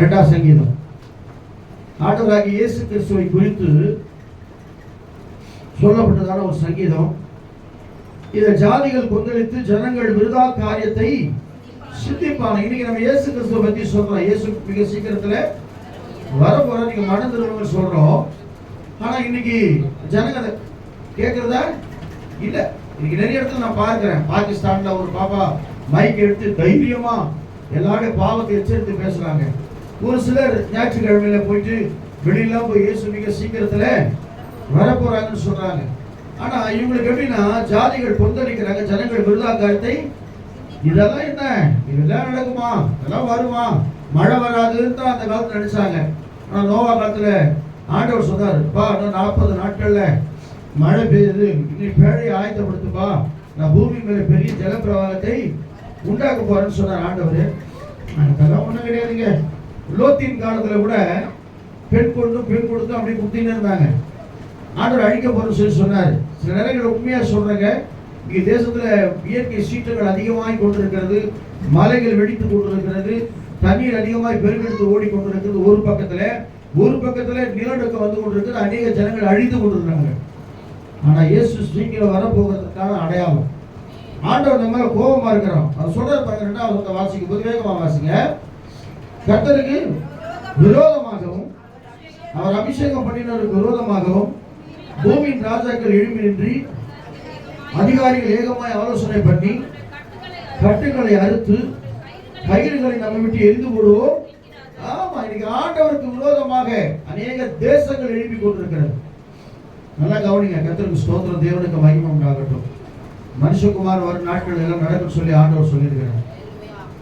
இரண்டாம் சங்கீதம். ஆண்டவராகிய இயேசு கிறிஸ்துவை குறித்து சொல்லப்பட்டதான ஒரு சங்கீதம். இதை ஜாதிகள் கொந்தளித்து ஜனங்கள் விருதா காரியத்தை சிந்திப்பாங்க. இன்னைக்கு நம்ம இயேசு கிறிஸ்துவை பத்தி சொல்றோம். இயேசு மிக சீக்கிரத்துல போற நீங்க மனம் திரும்ப சொல்றோம். ஆனா இன்னைக்கு ஜனங்க கேக்குறதா? கேட்கறதா இல்ல. இன்னைக்கு நிறைய இடத்துல நான் பார்க்கிறேன். பாகிஸ்தான்ல ஒரு பாப்பா மைக் எடுத்து தைரியமா எல்லாரும் பாவத்தை எச்சரித்து பேசுறாங்க. ஒரு சிலர் ஞாயிற்றுக்கிழமையில போயிட்டு வெளியெல்லாம் போய் இயேசு மிக சீக்கிரத்துல வரப்போறாங்கன்னு சொல்றாங்க. ஆனா இவங்களுக்கு எப்படின்னா ஜாதிகள் கொந்தளிக்கிறாங்க ஜனங்கள் விருதாக்காரத்தை. இதெல்லாம் என்ன? இதெல்லாம் நடக்குமா? இதெல்லாம் வருமா? மழை வராதுன்னு தான் அந்த காலத்துல நினைச்சாங்க. ஆனா நோவா காலத்துல ஆண்டவர் சொன்னார் பா இன்னும் நாற்பது நாட்கள்ல மழை பெய்யுது. நீ பேழையை ஆயத்தப்படுத்துப்பா. நான் பூமி மேல பெரிய ஜலப்பிரவாகத்தை உண்டாக்க போறேன்னு சொன்னார் ஆண்டவர். அதெல்லாம் ஒண்ணும் கிடையாதுங்க. லோத்தின் காலத்துல கூட பெண் கொண்டு பெண் கொடுத்து அப்படி குத்தின்னு இருந்தாங்க. ஆண்டவர் அழிக்க போறேன்னு சொல்லி சொன்னார். சில நேரங்கள் உண்மையா சொல்றேங்க இங்கே தேசத்துல இயற்கை சீற்றங்கள் அதிகமாய் கொண்டிருக்கிறது மலைகள் வெடித்து கொண்டிருக்கிறது தண்ணீர் அதிகமாய் பெருக்கெடுத்து ஓடிக்கொண்டிருக்கிறது ஒரு பக்கத்துல ஒரு பக்கத்துல நிலநடுக்கம் வந்து கொண்டிருக்கிறது அநேக ஜனங்கள் அழிந்து கொண்டிருக்கிறாங்க. ஆனா இயேசு சீக்கிரம் வரப்போகிறதுக்கான அடையாளம். ஆண்டவர் நம்ம கோபமா இருக்கிறோம். அவர் சொல்றது பாருங்க ரெண்டாவது வசனத்தை வாசிக்கும் போது வேகமா வாசிங்க. கர்த்தருக்கு விரோதமாகவும் அவர் அபிஷேகம் பண்ணினருக்கு விரோதமாகவும் பூமியின் ராஜாக்கள் எழுப்பி நின்று அதிகாரிகள் ஏகமாய் ஆலோசனை பண்ணி கட்டுகளை அறுத்து கயிறுகளை நம்ம விட்டு எரிந்து போடுவோம். ஆமா இன்னைக்கு ஆண்டவருக்கு விரோதமாக அநேக தேசங்கள் எழுப்பி கொண்டிருக்கிறது. நல்லா கவனிங்க கத்திரக்கு ஸ்தோத்திரம் தேவனுக்கு மகிமம் உண்டாகட்டும். மனுஷகுமார் வரும் நாட்கள் எல்லாம் நடக்கும் சொல்லி ஆண்டவர் சொல்லியிருக்கிறார்.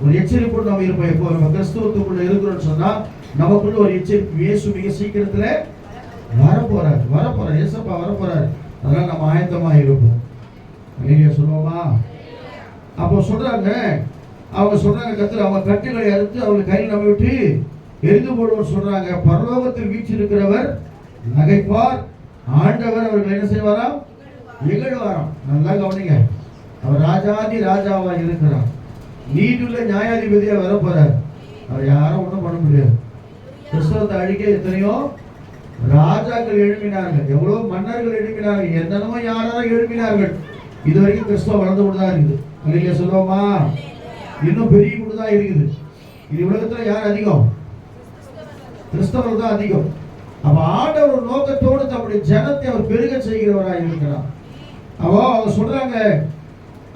ஒரு எச்சரிப்போடு நம்ம இருப்போம். எப்போ நம்ம கிறிஸ்துவத்துக்குள்ள இருக்கிறோம்னு சொன்னா நமக்குள்ள ஒரு எச்சரிப்பு. இயேசு மிக சீக்கிரத்துல வரப்போறாரு. வரப்போறாரு. ஏசப்பா வரப்போறார். அதெல்லாம் நம்ம ஆயத்தமா இருப்போம். நீங்க சொல்லுவோமா? அப்போ சொல்றாங்க அவங்க சொல்றாங்க கத்துல அவங்க கட்டுகளை அறுத்து அவங்க கையில் நம்ம விட்டு எரிந்து போடுவோம் சொல்றாங்க. பரலோகத்தில் வீச்சிருக்கிறவர் நகைப்பார். ஆண்டவர் அவர்கள் என்ன செய்வாராம்? நிகழ்வாராம் நல்லா கவனிங்க. அவர் ராஜாதி ராஜாவா இருக்கிறார். நீதியுள்ள நியாயாதிபதியா வர போறார். அவர் யாரும் ஒண்ணும் பண்ண முடியாது. கிறிஸ்தவத்தை அழிக்க எத்தனையோ ராஜாக்கள் எழுப்பினார்கள் எவ்வளவு மன்னர்கள் எழுப்பினார்கள் என்னென்னமோ யாராவது எழுப்பினார்கள் இது வரைக்கும் கிறிஸ்தவம் வளர்ந்து கொண்டுதான் இருக்குது. இல்லையா சொல்லுவோமா? இன்னும் பெரிய கொண்டுதான் இருக்குது. இது உலகத்துல யார் அதிகம்? கிறிஸ்தவர்கள் தான் அதிகம். அப்ப ஆண்டவர் ஒரு நோக்கத்தோடு தம்முடைய ஜனத்தை அவர் பெருக செய்கிறவராக இருக்கிறார். அவோ அவங்க சொல்றாங்க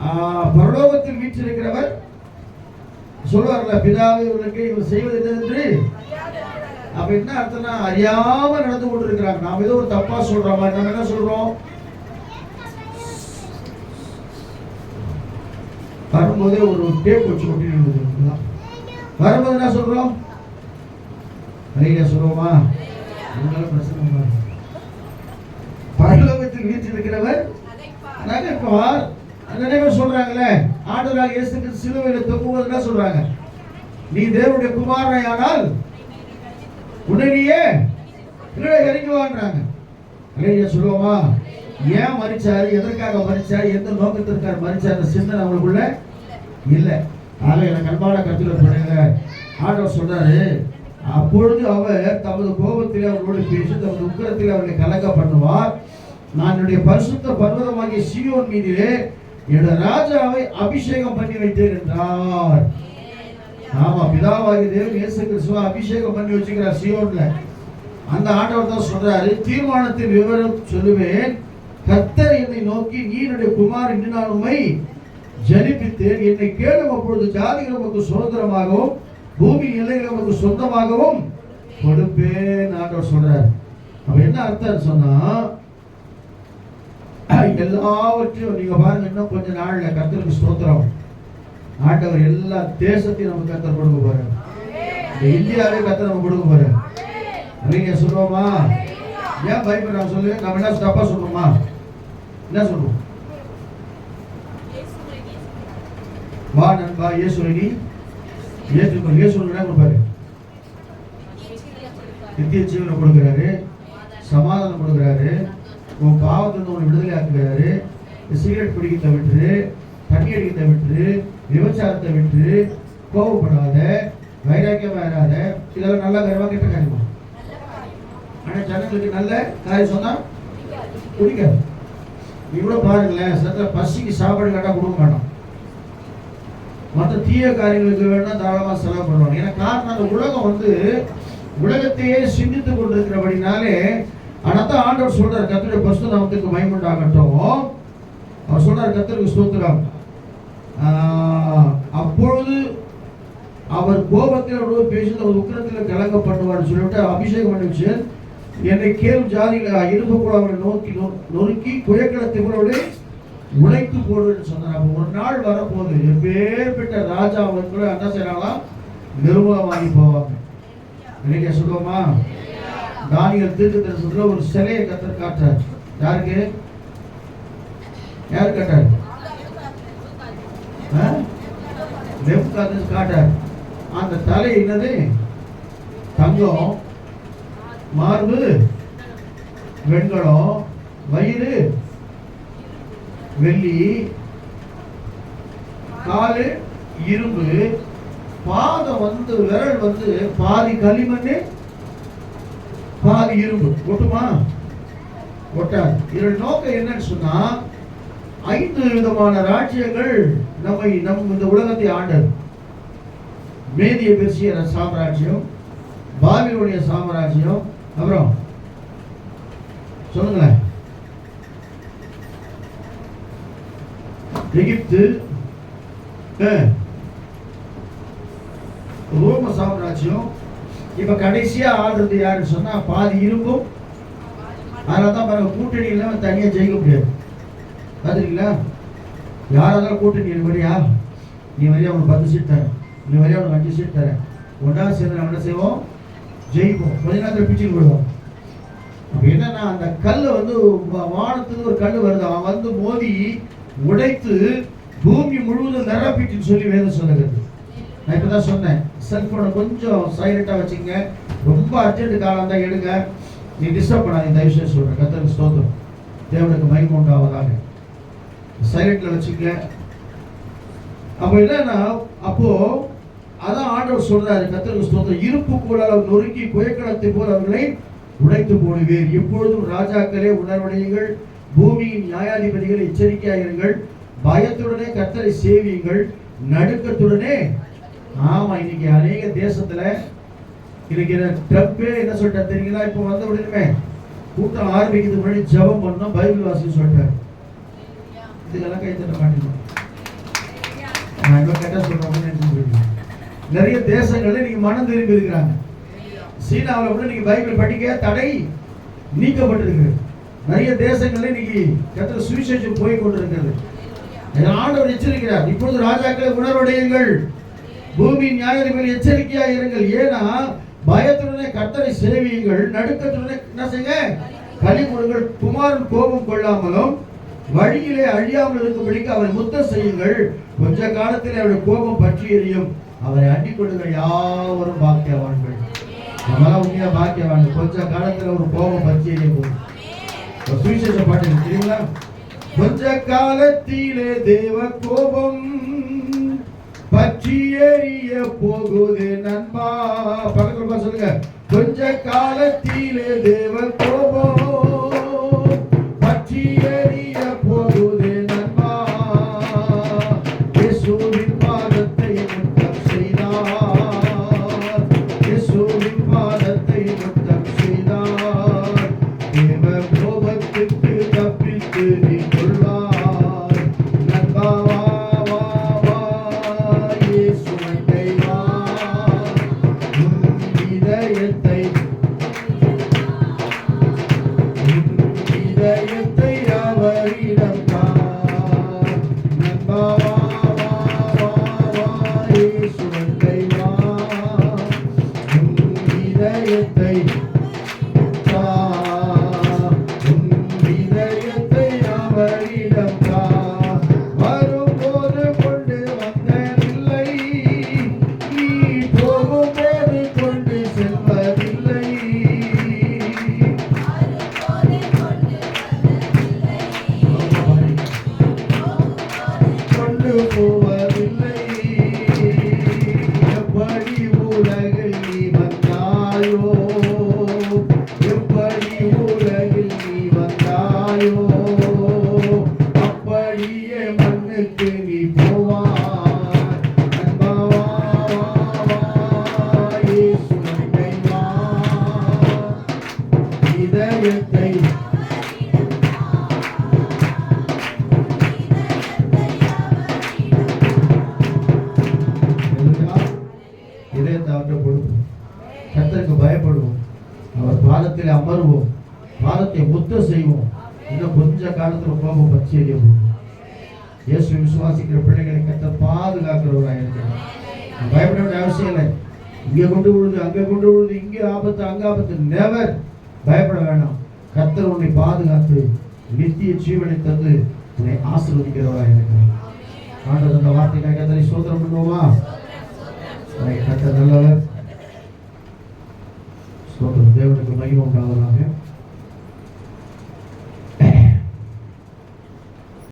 ஆஹ், பரலோகத்தில் வீற்றிருக்கிறவர் சொல்லுவார்ல பிதாவை இவர்களுக்கு இவர் செய்வது என்னவென்று? அப்ப என்ன அர்த்தம்னா அறியாம நடந்து கொண்டிருக்கிறாங்க. நாம ஏதோ ஒரு தப்பா சொல்ற மாதிரி நம்ம என்ன சொல்றோம்? வரும்போதே ஒரு டேப் வச்சு ஒட்டி இருந்தது வரும்போது என்ன சொல்றோம்? அழகியா சொல்லுவோமா? அதனால பிரச்சனை. பரலோகத்தில் வீற்றிருக்கிறவர் நகைப்பார். நினைவு சொல்றாங்கல்ல ஆண்டவராக இயேசு கிறிஸ்து சிலுவையில் தொங்குவது என்ன சொல்றாங்க. நீ தேவனுடைய குமாரனானால் உடனேயே கீழே இறங்குவான்றாங்க வாங்குறாங்க அலையா சொல்லுவோமா? ஏன் மறிச்சாரு எதற்காக மறிச்சாரு எந்த நோக்கத்திற்காக மறிச்சாரு அந்த சிந்தனை அவங்களுக்குள்ள இல்லை. ஆக எனக்கு அன்பான கருத்தில் பண்ணுங்க ஆண்டவர் சொல்றாரு அப்பொழுது அவர் தமது கோபத்தில் அவர்களோடு பேசி தமது உக்கரத்தில் அவர்களை கலக்க பண்ணுவார். நான் என்னுடைய பரிசுத்த பர்வதமாகிய சியோன் மீதிலே என்னுடைய ராஜாவை அபிஷேகம் பண்ணி வைத்தேன் என்றார். ஆமா பிதாவாகி தேவன் இயேசு கிறிஸ்துவ அபிஷேகம் பண்ணி வச்சுக்கிறார் சியோன்ல. அந்த ஆண்டவர் தான் சொல்றாரு தீர்மானத்தின் விவரம் சொல்லுவேன். கத்தர் என்னை நோக்கி நீ என்னுடைய குமார் என்று நான் உண்மை ஜனிப்பித்தேன். என்னை கேளும் அப்பொழுது ஜாதிகள் உமக்கு சுதந்திரமாகவும் பூமி எல்லைகள் உமக்கு சொந்தமாகவும் கொடுப்பேன். ஆண்டவர் சொல்றார். அப்ப என்ன அர்த்தம் சொன்னா எல்லாவற்றையும் நீங்க பாருங்க இன்னும் கொஞ்ச நாள்ல கர்த்தருக்கு ஸ்தோத்திரம். ஆண்டவர் எல்லா தேசத்தையும் நமக்கு கத்தர் கொடுக்க போறாரு. இந்தியாவே கத்தர் நம்ம கொடுக்க போறாரு. நீங்க சொல்லுவோமா? ஏன் பயப்படுறாங்க சொல்லு? நம்ம என்ன தப்பா சொல்லுவோமா? என்ன சொல்லுவோம்? வா நண்பா இயேசுவை நீ. இயேசு இயேசு உனக்கு என்ன கொடுப்பாரு? நித்திய ஜீவனை கொடுக்குறாரு. சமாதானம் கொடுக்குறாரு. உன் பாவத்திலிருந்து உன்னை விடுதலை ஆக்குகிறாரு. சிகரெட் பிடிக்க விட்டுரு தண்ணி அடிக்க விட்டுரு விபச்சாரத்தை விட்டு கோபப்படாத வைராக்கியமா இராத இதெல்லாம் நல்ல காரியமா கெட்ட காரியமா? ஆனா ஜனங்களுக்கு நல்ல காரியம் சொன்னா பிடிக்காது. நீ கூட பாருங்களேன் சத்த பசிக்கு சாப்பாடு கேட்டால் கொடுக்க மாட்டோம் மற்ற தீய காரியங்களுக்கு வேணா தாராளமாக செலவு பண்ணுவாங்க. ஏன்னா காரணம் அந்த உலகம் வந்து உலகத்தையே சிந்தித்து கொண்டிருக்கிறபடினாலே அதான் ஆண்டவர் சொல்றார் கர்த்தருடைய பரிசுத்த நாமத்துக்கு மைமுண்டாகட்டும் அவர் சொல்றார் கர்த்தருக்கு ஸ்தோத்திரம். அப்பொழுது அவர் கோபத்தில் பேசி பேசுது அவர் உக்கிரத்தில் கலங்க பண்ணுவார் சொல்லிவிட்டு அபிஷேகம் பண்ணிச்சு என்னை கேள் ஜாதிகளை இருப்பு கூட அவரை நோக்கி நொ- நொறுக்கி குயக்கலத்தை கூட அவரை போடுன்னு சொன்னார். அப்போ ஒரு நாள் வரப்போகுது. எப்பேற்பட்ட ராஜா அவர் கூட என்ன செய்யறாங்களா நிர்வாகமாகி வாங்கி போவாங்க. இன்னைக்கு சொல்லுவோமா? தானியல் தீர்க்க தரிசனத்துல ஒரு சிலையை கத்தர் காட்டுறார். யாருக்கு? யார் காட்டார்? நெப்காதஸ் காட்டார். அந்த தலை என்னது? தங்கம் மார்பு வெண்கலம் வயிறு வெள்ளி காலு இரும்பு பாதம் வந்து விரல் வந்து பாதி களிமண் பாதி இரும்பு. ஒட்டுமா? ஒட்டாது. இதோட நோக்கம் என்னன்னு சொன்னா ஐந்து விதமான ராஜ்யங்கள் நம்மை நம் இந்த உலகத்தை ஆண்டது. மேதிய பெர்சிய சாம்ராஜ்யம் பாபிலோனிய சாம்ராஜ்யம் அப்புறம் சொல்லுங்களேன். எகிப்து ரோம சாம்ராஜ்யம் இப்ப கடைசியா ஆடுறது யாருன்னு சொன்னா பாதி இரும்பும் அதனாலதான் பாருங்க கூட்டணி இல்லாம தனியா ஜெயிக்க முடியாது. பாத்துறீங்களா யாராவது கூட்டணி நீ வரியா நீ வரையா அவனுக்கு பத்து சீட் தரேன். நீ வரையா அவனுக்கு அஞ்சு சீட் தரேன். ஒன்றா சேர்ந்து நம்ம என்ன செய்வோம்? ஜெயிப்போம். கொஞ்ச நேரத்தில் பிச்சுக்கு விடுவோம் அப்ப என்னன்னா அந்த கல் வந்து வானத்துக்கு ஒரு கல் வருது. அவன் வந்து மோதி உடைத்து பூமி முழுவதும் நிரப்பிட்டுன்னு சொல்லி வேதம் சொல்லுகிறது. நான் இப்பதான் சொன்னேன். செல்ஃபோனை கொஞ்சம் சைலண்ட்டாக வச்சுங்க ரொம்ப அர்ஜென்ட் காலம் தான் எடுங்க. நீ டிஸ்டர்ப் பண்ணாதீங்க. தயவு செய்து சொல்கிறேன் கத்தருக்கு ஸ்தோத்திரம். தேவனுக்கு மகிமை உண்டாவதாக. சைலண்டில் வச்சுங்க அப்போ என்னன்னா அப்போது அதான் ஆண்டவர் சொல்கிறாரு கத்தருக்கு ஸ்தோத்திரம். இருப்பு போல அவர் நொறுக்கி குயக்கணத்தை போல் அவர்களை உடைத்து போடுவீர். எப்பொழுதும் ராஜாக்களே உணர்வடையுங்கள். பூமியின் நியாயாதிபதிகள் எச்சரிக்கையாயிருங்கள். பயத்துடனே கத்தரை சேவியுங்கள். நடுக்கத்துடனே ஆமா இன்னைக்கு அநேக தேசத்துல இருக்கிற டப்பே என்ன சொல்லிட்டா தெரியுங்களா? இப்போ வந்த உடனே கூட்டம் ஆரம்பிக்கிறதுக்கு முன்னாடி ஜெபம் பண்ணோம் பைபிள் வாசி சொல்லிட்டாரு. இதுக்கெல்லாம் கை தட்ட மாட்டேங்க. நான் இவ்வளோ கேட்டா சொல்றேன் நிறைய தேசங்கள்ல நீங்க மனம் திரும்பி இருக்கிறாங்க. சீனாவில் கூட நீங்க பைபிள் படிக்க தடை நீக்கப்பட்டிருக்கிறது நிறைய தேசங்கள்ல இன்னைக்கு கத்திர சுவிசேஷம் போய் கொண்டிருக்கிறது. இதை ஆண்டவர் எச்சரிக்கிறார். இப்பொழுது ராஜாக்களை உணர்வடையுங்கள். பூமி நியாயங்கள் எச்சரிக்கையா இருங்கள். ஏன்னா பயத்துடனே கர்த்தரை சேவியுங்கள் நடுக்கத்துடனே என்ன செய்யுங்க? கனி கொடுங்கள் குமாரன் கோபம் கொள்ளாமலும் வழியிலே அழியாமல் இருக்கும்படிக்கு அவரை முத்தம் செய்யுங்கள். கொஞ்ச காலத்தில் அவருடைய கோபம் பற்றி எரியும். அவரை அண்டிக் கொள்ளுங்கள். யாவரும் பாக்கியவான்கள். நம்மளாம் உண்மையா பாக்கியவான்கள். கொஞ்ச காலத்தில் ஒரு கோபம் பற்றி எரிய சுவிசேஷ பாட்டு தெரியுங்களா? கொஞ்ச காலத்திலே தேவ கோபம் பற்றி எரிய போகுது நண்பா. பக்கத்துல சொல்லுங்க. கொஞ்ச காலத்திலே தேவன் கோபம். போவாயோ அப்படியே மண்ணுக்கு நீ போவாய். இதயத்தை இதயத்தை அவற்றை கொடுப்போம். கத்தருக்கு பயப்படுவோம். அவர் பாதத்தில் அமர்வோம். பாதத்தை முத்த செய்வோம். கொஞ்ச காலத்துல கோபம் பற்றி எறிய இயேசு விசுவாசிக்கிற பிள்ளைகளை கத்த பாதுகாக்கிறவராக இருக்கிறார் பயப்பட வேண்டிய அவசியம் இல்லை. இங்கே கொண்டு விழுது அங்கே கொண்டு விழுது இங்கே ஆபத்து அங்கே ஆபத்து. நெவர் பயப்பட வேண்டாம் கத்தர் உன்னை பாதுகாத்து நித்திய ஜீவனை தந்து உன்னை ஆசிர்வதிக்கிறவராக இருக்கிறார் ஆண்டவர் அந்த வார்த்தைக்காக கத்தனை சோதனம் பண்ணுவோமா? கர்த்தர் நல்லவர். சோதனம் தேவனுக்கு மகிமை உண்டாவதாக.